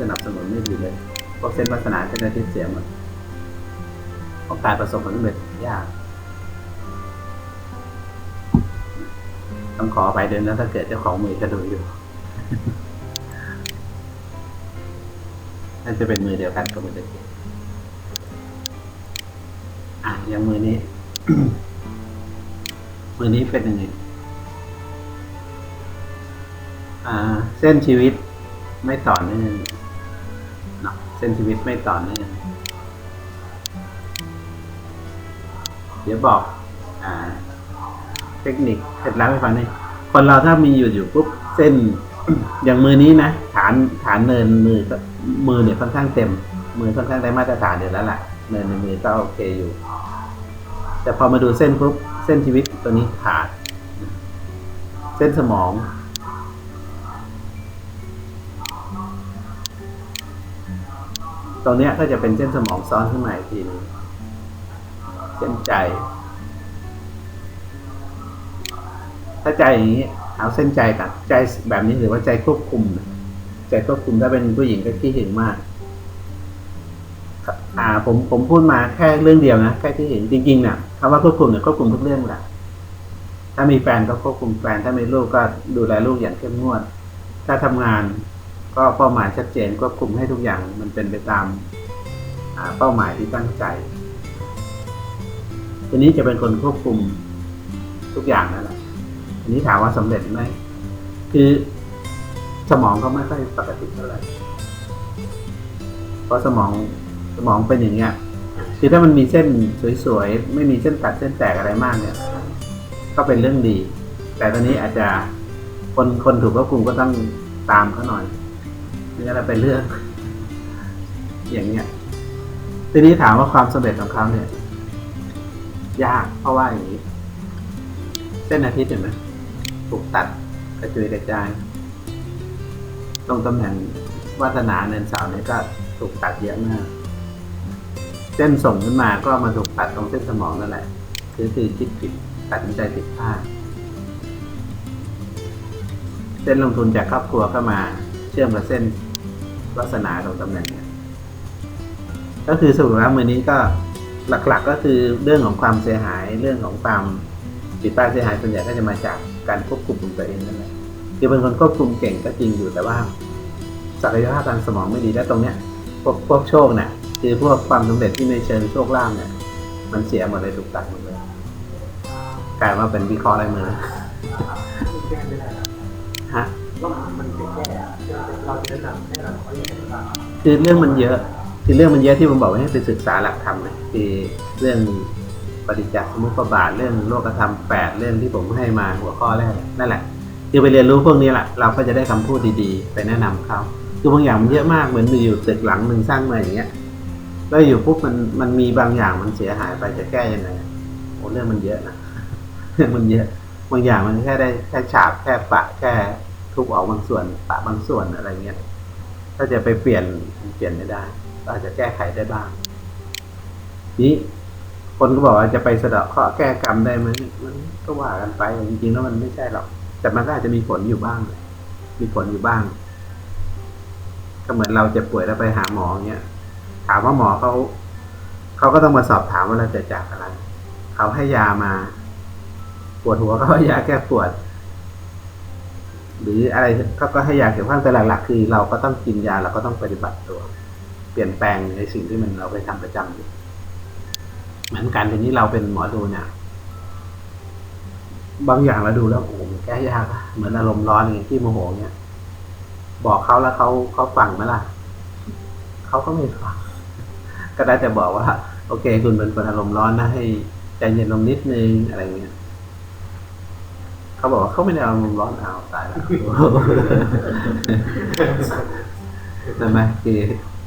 สนับสนุนไม่ดีเลยพวกเส้นวาสนาเส้นอาทิตย์เสียหมดโอกาสประสบผลสำเร็จยาก ต้องขอไปเดินแล้วถ้าเกิดเจ้าของมือจะดูอยู่น่าจะเป็นมือเดียวกันกับมือตะเกียบอะอยังมือนี้ มือนี้เป็นยังไงอ่า เส้นชีวิตไม่ต่อเนื่อง เส้นชีวิตไม่ต่อเนื่องเดี๋ยวบอกอ่า เทคนิคเคล็ดลับให้ฟังหน่อยคนเราถ้ามีอยู่อยู่ปุ๊บเส้น อย่างมือนี้นะฐานฐานเนินมือก็มือเนี่ยค่อนข้างเต็ม มือค่อนข้างได้มาตรฐานเดียวแล้วแหละเนินในมือก็โอเคอยู่ แต่พอมาดูเส้นปุ๊บเส้นชีวิตตัวนี้ขาด เส้นสมอง รงนี้ก็จะเป็นเส้นสมองซ้อนขึ้นมาอีกทีนึงเส้นใจ ถ้าใจอย่างนี้เอาเส้นใจกันใจแบบนี้หรือว่าใจควบคุม ใจควบคุมถ้าเป็นผู้หญิงก็ขี้หึงมากอ่าผมผมพูดมาแค่เรื่องเดียวนะแค่ขี้หึงจริงๆเนี่ยคำว่าควบคุมเนี่ยควบคุมทุกเรื่องแหละถ้ามีแฟนก็ควบคุมแฟนถ้ามีลูกก็ดูแลลูกอย่างเข้มงวด ถ้าทำงาน ก็เป้าหมายชัดเจนควบคุมให้ทุกอย่างมันเป็นไปตามาเป้าหมายที่ตั้งใจ ทีนี้จะเป็นคนควบคุมทุกอย่างนั่นแหละอันนี้ถามว่าสำเร็จไหมคือสมองก็ไม่ค่อยปกติเท่าไหร่เพราะสมองสมองเป็นอย่างเงี้ยคือถ้ามันมีเส้นสวยๆ ไม่มีเส้นตัดเส้นแตกอะไรมากเนี่ย ก็เป็นเรื่องดี แต่ตอนนี้อาจจะคนคนถูกควบคุมก็ต้องตามเขาหน่อย นี่ก็เป็นเรื่องอย่างเงี้ยทีนี้ถามว่าความสำเร็จของเขาเนี่ย ยากเพราะว่าอย่างนี้ เส้นอาทิตย์เห็นไหมถูกตัดกระจุยกระจายตรงตำแหน่งวาสนาเนินเสาเนี่ยก็ถูกตัดเยอะมาก เส้นส่งขึ้นมาก็มาถูกตัดตรงเส้นสมองนั่นแหละ คือคือคิดผิดตัดสินใจผิดพลาดเส้นลงทุนจากครอบครัวก็มาเชื่อมกับเส้น วาสนาตรงตำแหน่งเนี่ยก็คือสรุปแล้วมือนี้ก็หลักๆก็คือเรื่องของความเสียหายเรื่องของความผิดพลาดเสียหายส่วนใหญ่ก็จะมาจากการควบคุมตัวเองนั่นแหละคือเป็นคนควบคุมเก่งก็จริงอยู่แต่ว่าศักยภาพทางสมองไม่ดีและตรงเนี้ยพวกพวกโชคเนี่ยคือพวกความสำเร็จที่ในเชิงโชคลาภเนี่ยมันเสียหมดเลยถูกตัดหมดเลยกลายมาเป็นวิเคราะห์อะไรมือ เราจะแนะนำให้เราเขาอย่างไรบ้าคือเรื่องมันเยอะคือเรื่องมันเยอะที่ผมบอกว่าให้ไปศึกษาหลักธรรมเลยคือเรื่องปฏิจจสมุปบาทเรื่องโลกธรรมแปดเรื่องที่ผมให้มาหัวข้อแรกนั่นแหละคือไปเรียนรู้พวกนี้แหละเราก็จะได้คำพูดดีๆ ไปแนะนำเขาคือบางอย่างมันเยอะมากเหมือนมีอยู่ตึกหลังหนึ่งสร้างมาอย่างเงี้ยแล้วอยู่ปุ๊บมันมันมีบางอย่างมันเสียหายไปจะแก้ยังไงโอ้เรื่องมันเยอะนะเรื่องมันเยอะ บางอย่างมันแค่ได้แค่ฉาบแค่ปะแค่ ทุบออกบางส่วนปะบางส่วนอะไรเงี้ยถ้าจะไปเปลี่ยนเปลี่ยนไม่ได้ก็อาจจะแก้ไขได้บ้างนี้คนก็บอกว่าจะไปสะเดาะเคราะห์แก้กรรมได้ไหมมันก็ว่ากันไปจริงๆแล้วมันไม่ใช่หรอกแต่มันก็อาจจะมีผลอยู่บ้าง มีผลอยู่บ้าง ก็เหมือนเราจะป่วยแล้วไปหาหมอเงี้ย ถามว่าหมอเขาเขาก็ต้องมาสอบถามว่าเราเกิดจากอะไร เขาให้ยามา ปวดหัวก็ให้ยาแก้ปวด หรืออะไรเขาก็ให้ยาเกี่ยวข้างแต่หลักๆคือ เราก็ต้องกินยาเราก็ต้องปฏิบัติตัว เปลี่ยนแปลงในสิ่งที่มันเราไปทำประจำอยู่เหมือนกันทีนี้เราเป็นหมอดูเนี่ยบางอย่างเราดูแล้วโอ้โหมันแก้ยากเหมือนอารมณ์ร้อนอย่างที่โมโหเนี่ยบอกเขาแล้วเขาเขาฟังไหมล่ะเขาก็ไม่ฟังก็ได้แต่บอกว่า โอเค คุณเป็นคนอารมณ์ร้อนนะให้ใจเย็นลงนิดนึงอะไรเงี้ย เขาบอกว่าเขาไม่ได้อารมณ์ร้อนเอาตายแล้วใช่ไหมคือ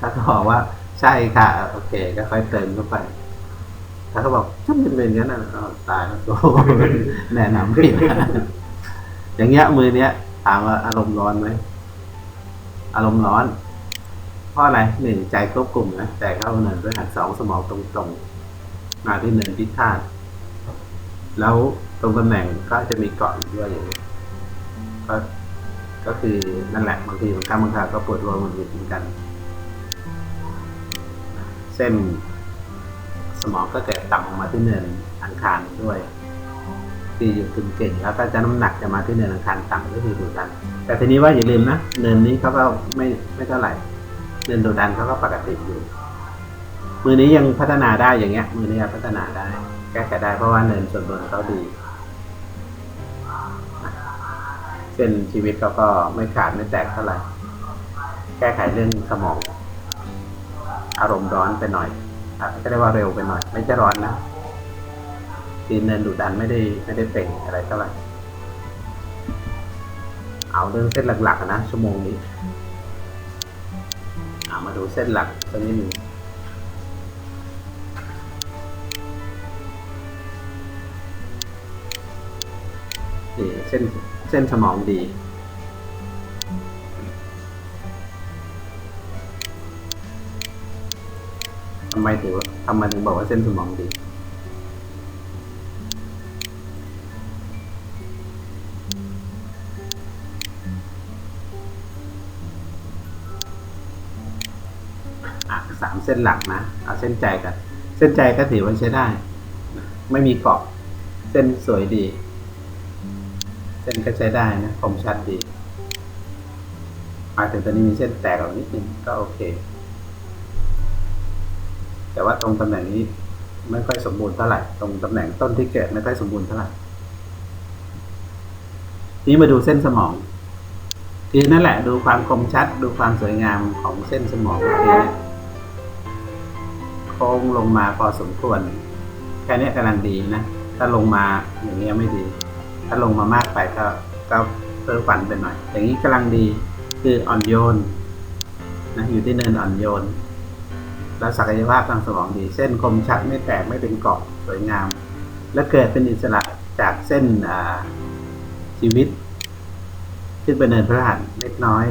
ถ้าเขาบอกว่าใช่ค่ะ โอเค ก็ค่อยเติมเข้าไป ถ้าเขาบอกฉันเป็นแบบนี้นะอ้าวตายแล้วโตแนะนำผิดอย่างเงี้ยมือเนี้ยถามว่าอารมณ์ร้อนไหมอารมณ์ร้อนเพราะอะไรหนึ่งใจควบคุมนะใจเข้าเนินด้วยหัดสองสมองตรงๆมาที่เนินพิฆาต แล้วตรงตำแหน่งก็จะมีเกาะอยู่ด้วยอย่างนี้ก็ก็คือนั่นแหละบางทีบางครั้งบางคราวก็ปวดหัวหงุดหงิดเหมือนกัน เส้นสมองก็จะต่ำลงมาที่เนินอังคารด้วยที่อยู่กึ่งเก่งแล้วก็จะน้ำหนักจะมาที่เนินอังคารต่ำก็คือดูดัน แต่ทีนี้ว่าอย่าลืมนะเนินนี้เขาก็ไม่ไม่เท่าไหร่เนินดูดันเขาก็ปกติอยู่มือนี้ยังพัฒนาได้อย่างเงี้ยมือนี้ยพัฒนาได้ ก้ไขได้เพราะว่าเนินส่วนบนเขาดี เส้นชีวิตเขาก็ไม่ขาดไม่แตกเท่าไหร่ แก้ไขเรื่องสมอง อารมณ์ร้อนไปหน่อยอาจจะเรียกว่าเร็วไปหน่อย ไม่ใช่ร้อนนะตีนเนินดุดันไม่ได้ไม่ได้เป่งอะไรเท่าไหร่เอาเรื่องเส้นหลักๆนะชั่วโมงนี้เอามาดูเส้นหลักสักนิดหนึ่ง นี่เส้นเส้นสมองดี ทำไมถึงทำไมถึงบอกว่าเส้นสมองดี อะสามเส้นหลักนะ เอาเส้นใจกัน เส้นใจก็ถือว่าใช้ได้ ไม่มีเกาะ เส้นสวยดี ส้นก็ใช้ได้นะคมชัดดีมาถึงตอนนี้มีเส้นแตกออกนิดนึงก็โอเค แต่ว่าตรงตำแหน่งนี้ไม่ค่อยสมบูรณ์เท่าไหร่ ตรงตำแหน่งต้นที่เกิดไม่ค่อยสมบูรณ์เท่าไหร่นี้มาดูเส้นสมอง คือนั่นแหละดูความคมชัด ดูความสวยงามของเส้นสมองคือเนี่ยโค้งลงมาพอสมควร แค่นี้กำลังดีนะ ถ้าลงมาอย่างเงี้ยไม่ดี ถ้าลงมามาก ไปก็ก็เพิ่มฝันไปหน่อย อย่างนี้กำลังดีคืออ่อนโยนนะอยู่ที่เนินอ่อนโยน แล้วศักยภาพทางสมองดี เส้นคมชัดไม่แตกไม่เป็นเกาะสวยงาม และเกิดเป็นอิสระจากเส้นชีวิต ขึ้นไปเนินพระหัตถ์เล็กน้อย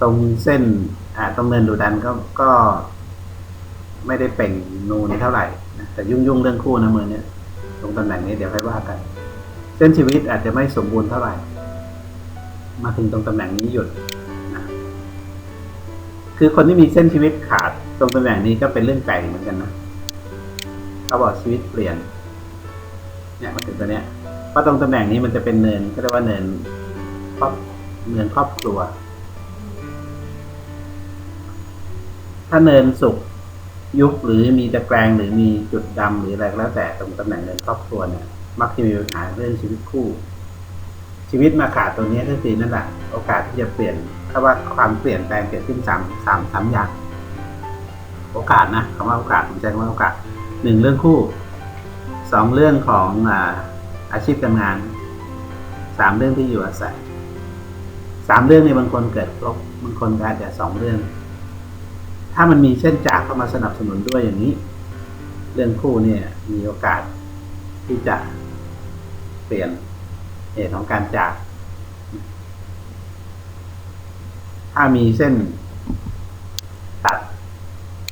ตรงเส้นตรงเนินดูดันก็ก็ ไม่ได้เป่งนูนเท่าไหร่นะแต่ยุ่งยุ่งๆเรื่องคู่นะมือเนี้ย ตรงตำแหน่งนี้เดี๋ยวค่อยว่ากัน เส้นชีวิตอาจจะไม่สมบูรณ์เท่าไหร่ มาถึงตรงตำแหน่งนี้หยุดนะคือคนที่มีเส้นชีวิตขาดตรงตำแหน่งนี้ก็เป็นเรื่องไก่เหมือนกันนะเขาบอกชีวิตเปลี่ยนเนี่ยมาถึงตัวเนี้ยเพราตรงตำแหน่งนี้มันจะเป็นเนินก็เรียกว่าเนินครอบเนินครอบครัว ถ้าเนินสุก ยุบหรือมีตะแกรงหรือมีจุดดำหรืออะไรก็แล้วแต่ตรงตำแหน่งเนินครอบครัวเนี่ยมักจะมีปัญหาเรื่องชีวิตคู่ ชีวิตมาขาดตัวนี้ก็คือนั่นแหละโอกาสที่จะเปลี่ยนถ้าว่าความเปลี่ยนแปลงเกิดขึ้นสามสามสามอย่าง โอกาสนะคำว่าโอกาสผมใช้คำว่าโอกาสหนึ่งเรื่องคู่สองเรื่องของอาอาชีพการงานสามเรื่องที่อยู่อาศัยสามเรื่องในบางคนเกิดครบบางคนอาจจะสองเรื่อง ถ้ามันมีเส้นจากเข้ามาสนับสนุนด้วยอย่างนี้ เรื่องคู่เนี่ยมีโอกาสที่จะเปลี่ยนเหตุของการจาก ถ้ามีเส้นตัด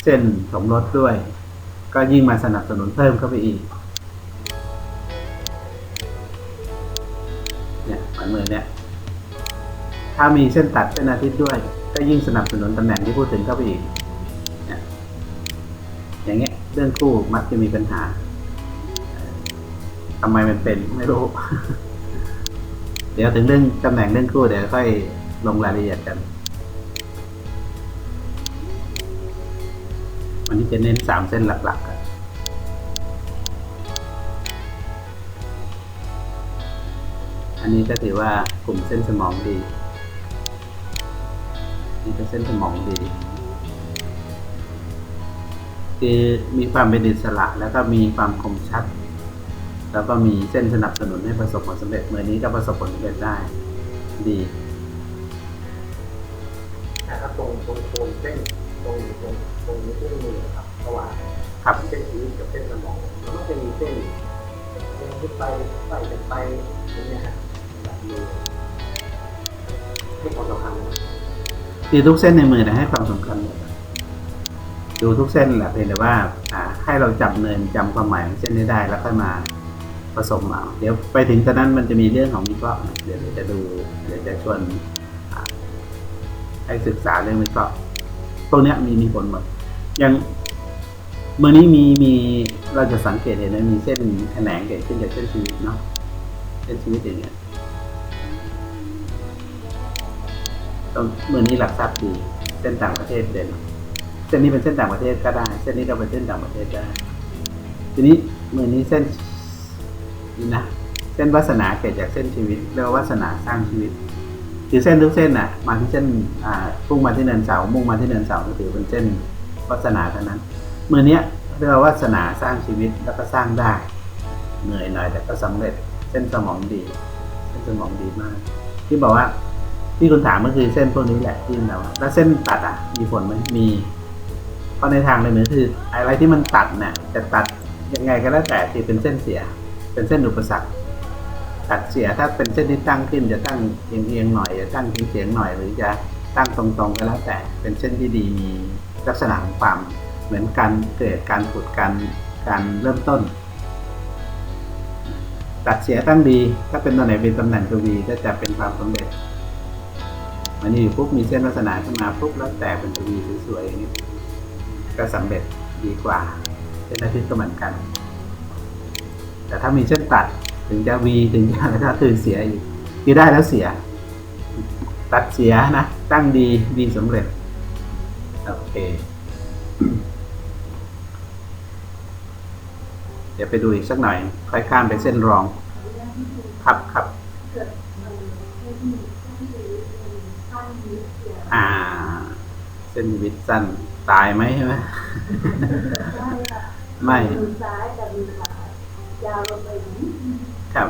เส้นสมรสด้วย ก็ยิ่งมาสนับสนุนเพิ่มเข้าไปอีก เนี่ยฝ่ามือเนี่ยถ้ามีเส้นตัดเส้นอาทิตย์ด้วย ก็ยิ่งสนับสนุนตำแหน่งที่พูดถึงเข้าไปอีก อย่างเงี้ยเรื่องคู่มักจะมีปัญหาทำไมมันเป็นไม่รู้ เดี๋ยวถึงเรื่องตำแหน่งเรื่องคู่เดี๋ยวค่อยลงรายละเอียดกัน วันนี้จะเน้นสามเส้นหลักๆกันอันนี้ก็ถือว่ากลุ่มเส้นสมองดี นี่ก็เส้นสมองดี คือมีความเป็นอิสระ แล้วก็มีความคมชัด แล้วก็มีเส้นสนับสนุนให้ประสบผลสำเร็จเมื่อนี้ก็ประสบผลสำเร็จได้ ดีแต่ถ้าตรงตรงโคนเส้นตรงตรงตรงนี้วมือครับระหว่างครับเส้นชีวิตกับเส้นสมองแล้วมันจะมีเส้นเส้นขึ้นไปไล่กันไปอย่างเงี้ยฮะแบบมือให้ความสำคัญนะคือทุกเส้นในมือนะให้ความสำคัญหมดอะ ดูทุกเส้นแหละเพียงแต่ว่าให้เราจำเนินจำความหมายของเส้นได้ได้แล้วค่อยมาผสมเอาเดี๋ยวไปถึงตอนนั้นมันจะมีเรื่องของวิเคราะห์เดี๋ยวเดี๋ยวจะดูเดี๋ยวจะชวนให้ศึกษาเรื่องวิเคราะห์พวกเนี้ยมีมีผลหมดอย่างเมื่อนี้มีมีเราจะสังเกตเห็นนมีเส้นแขนงเกิดขึ้นจากเส้นชีวิตเนาะเส้นชีวิตอย่างเงี้ยตรงเมื่อนี้หลักทรัพย์ดีเส้นต่างประเทศเด่น ส้นนี้เป็นเส้นต่างประเทศก็ได้ เส้นนี้ก็เป็นเส้นต่างประเทศได้ ทีนี้เมื่อนี้เส้นนี่นะ เส้นวาสนาเกิดจากเส้นชีวิตเรียกว่าวาสนาสร้างชีวิต คือเส้นทุกเส้นน่ะ มาที่เส้นอ่าพุ่งมาที่เนินเสา มุ่งมาที่เนินเสาก็ถือเป็นเส้นวาสนาเท่านั้นเมื่อเนี้ยเรียกว่าวาสนาสร้างชีวิตแล้วก็สร้างได้ เหนื่อยหน่อยแต่ก็สำเร็จ เส้นสมองดี เส้นสมองดีมาก ที่บอกว่าที่คุณถามก็คือเส้นพวกนี้แหละที่เราแล้วเส้นตัดอะมีผลไหมมี ราะในทางเลยเหมือนคือ อะไรที่มันตัดเนี่ยจะตัดยังไงก็แล้วแต่ที่เป็นเส้นเสีย เป็นเส้นอุปสรรคตัดเสียถ้าเป็นเส้นที่ตั้งขึ้นจะตั้งเอียงๆหน่อยจะตั้งเฉียงๆหน่อยหรือจะตั้งตรงๆก็แล้วแต่เป็นเส้นที่ดีมีลักษณะของความเหมือนการเกิดการผุดการการเริ่มต้น ตัดเสียตั้งดี ถ้าเป็นตำแหน่งเป็นตำแหน่งตัววีก็จะเป็นความสำเร็จมันนี่อยู่ปุ๊บมีเส้นลักษณะขึ้นมาปุ๊บแล้วแตกเป็นตัววีสวยๆอย่างนี้ ก็สำเร็จดีกว่าเส้นอาทิตย์ก็เหมือนกัน แต่ถ้ามีเส้นตัดถึงจะวีถึงจะอะไรก็คือเสียอีกคือได้แล้วเสีย ตัดเสียนะ ตั้งดีดีสำเร็จ โอเค เดี๋ยวไปดูอีกสักหน่อย ค่อยข้ามไปเส้นรอง ครับครับอ่า เส้นวิตสั้น ตายไหมใช่ไหมไม่มือซ้ายกับมือขวายาวลงไปนิดนึงครับ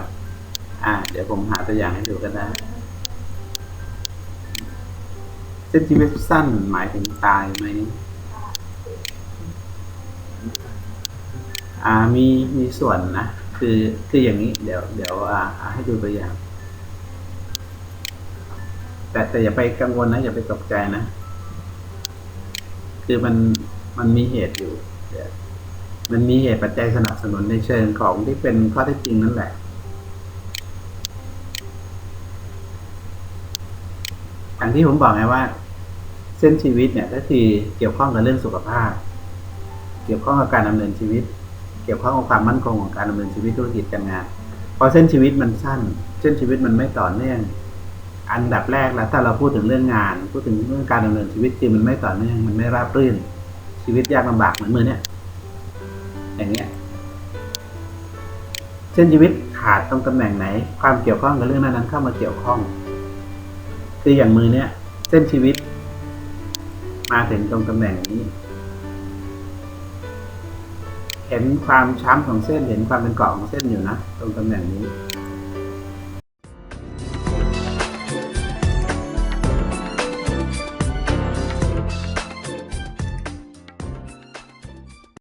อ่า เดี๋ยวผมหาตัวอย่างให้ดูกันนะเส้นชีวิตสั้นหมายถึงตายไหมอ่ามีมีส่วนนะ คือคืออย่างนี้เดี๋ยวเดี๋ยวอ่าให้ดูตัวอย่าง แต่แต่อย่าไปกังวลนะ อย่าไปตกใจนะ คือมันมันมีเหตุอยู่มันมีเหตุปัจจัยสนับสนุนในเชิงของที่เป็นข้อเท็จจริงนั่นแหละอย่างที่ผมบอกไงว่า เส้นชีวิตเนี่ยก็คือเกี่ยวข้องกับเรื่องสุขภาพ เกี่ยวข้องกับการดำเนินชีวิต เกี่ยวข้องกับความมั่นคงของการดำเนินชีวิตธุรกิจการงาน พอเส้นชีวิตมันสั้น เส้นชีวิตมันไม่ต่อเนื่อง อันดับแรกแล้วถ้าเราพูดถึงเรื่องงาน พูดถึงเรื่องการดำเนินชีวิตจริงมันไม่ต่อเนื่องมันไม่ราบรื่น ชีวิตยากลำบากเหมือนมือเนี่ยอย่างเงี้ยเส้นชีวิตขาดตรงตำแหน่งไหน ความเกี่ยวข้องกับเรื่องนั้นเข้ามาเกี่ยวข้อง คืออย่างมือเนี้ยเส้นชีวิต มาถึงตรงตำแหน่งนี้ เห็นความช้ำของเส้นเห็นความเป็นเกาะของเส้นอยู่นะตรงตำแหน่งนี้